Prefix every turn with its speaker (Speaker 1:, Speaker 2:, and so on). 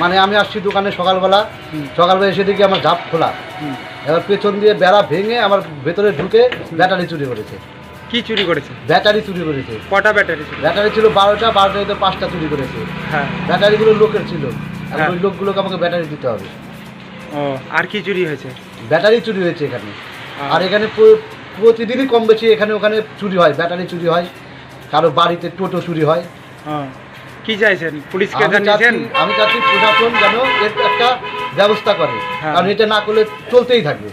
Speaker 1: মানে আমি আসছি দোকানে সকালবেলা। সকালবেলা এসে দেখি আমার ঝাপ খোলা। এবার পেছন দিয়ে বেড়া ভেঙে আমার ভেতরে ঢুকে ব্যাটারি চুরি করেছে।
Speaker 2: কি চুরি করেছে?
Speaker 1: ব্যাটারি চুরি করেছে।
Speaker 2: কটা ব্যাটারি
Speaker 1: ব্যাটারি ছিল বারোটা বারোটা পাঁচটা চুরি করেছে।
Speaker 2: হ্যাঁ।
Speaker 1: ব্যাটারিগুলো লোকের ছিল। এখন
Speaker 2: হ্যাঁ।
Speaker 1: ওই লোকগুলোকে আমাকে ব্যাটারি দিতে হবে।
Speaker 2: ও। আর কি চুরি হয়েছে?
Speaker 1: ব্যাটারি চুরি হয়েছে এখানে। আর এখানে প্রতিদিনই কম বেশি এখানে ওখানে চুরি হয় ব্যাটারি চুরি হয় কারও বাড়িতে টোটো চুরি হয়।
Speaker 2: কি চাইছেন? পুলিশকে জানিয়েছেন?
Speaker 1: আমি চাচ্ছি প্রশাসন যেন এর একটা ব্যবস্থা করে।
Speaker 2: হ্যাঁ।
Speaker 1: কারণ এটা না করলে চলতেই থাকবে।